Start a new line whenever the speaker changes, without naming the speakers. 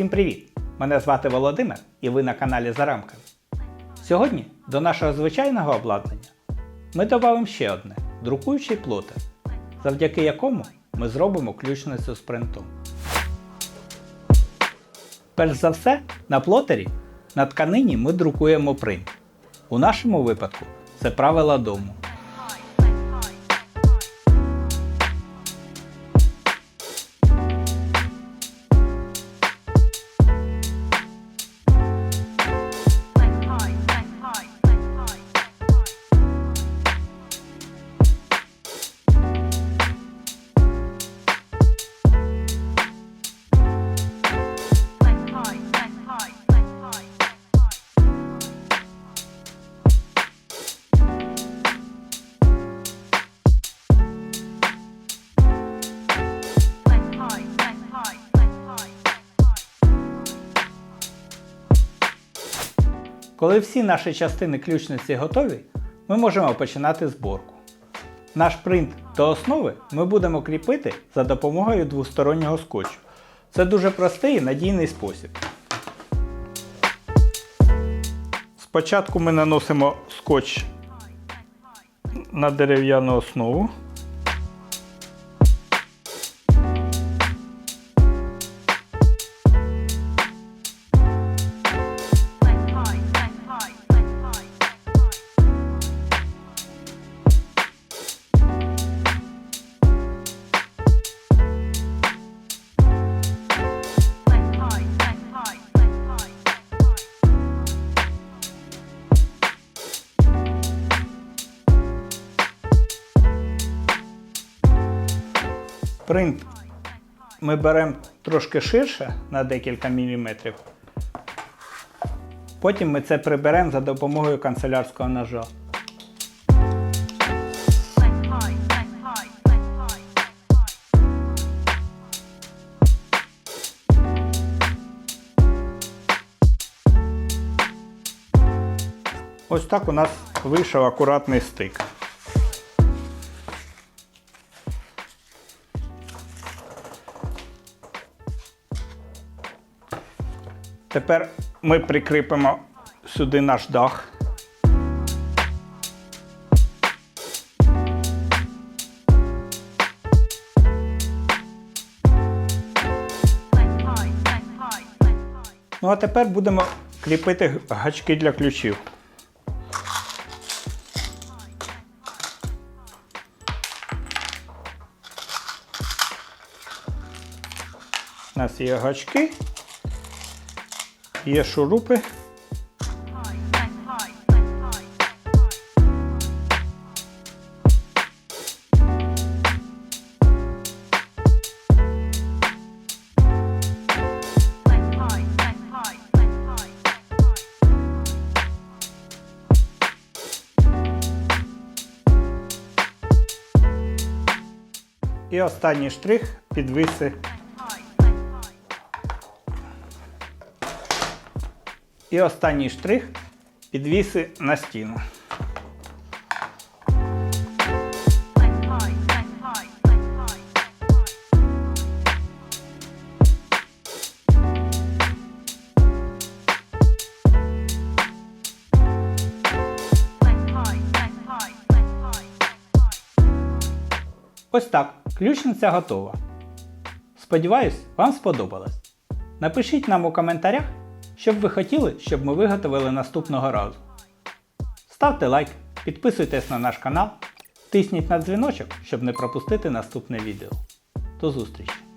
Всім привіт! Мене звати Володимир і ви на каналі За рамками. Сьогодні до нашого звичайного обладнання ми додамо ще одне друкуючий плотер, завдяки якому ми зробимо ключницю з принтом. Перш за все, на плотері на тканині ми друкуємо принт. У нашому випадку це правила дому. Коли всі наші частини ключниці готові, ми можемо починати зборку. Наш принт до основи ми будемо кріпити за допомогою двостороннього скотчу. Це дуже простий і надійний спосіб. Спочатку ми наносимо скотч на дерев'яну основу. Принт ми беремо трошки ширше на декілька міліметрів. Потім ми це приберемо за допомогою канцелярського ножа. Ось так у нас вийшов акуратний стик. Тепер ми прикріпимо сюди наш дах. Ну а тепер будемо кріпити гачки для ключів. У нас є гачки, є шурупи. І останній штрих підвиси. І останній штрих підвіси на стіну. Ось так, ключниця готова. Сподіваюсь, вам сподобалось. Напишіть нам у коментарях, що б ви хотіли, щоб ми виготовили наступного разу. Ставте лайк, підписуйтесь на наш канал, тисніть на дзвіночок, щоб не пропустити наступне відео. До зустрічі!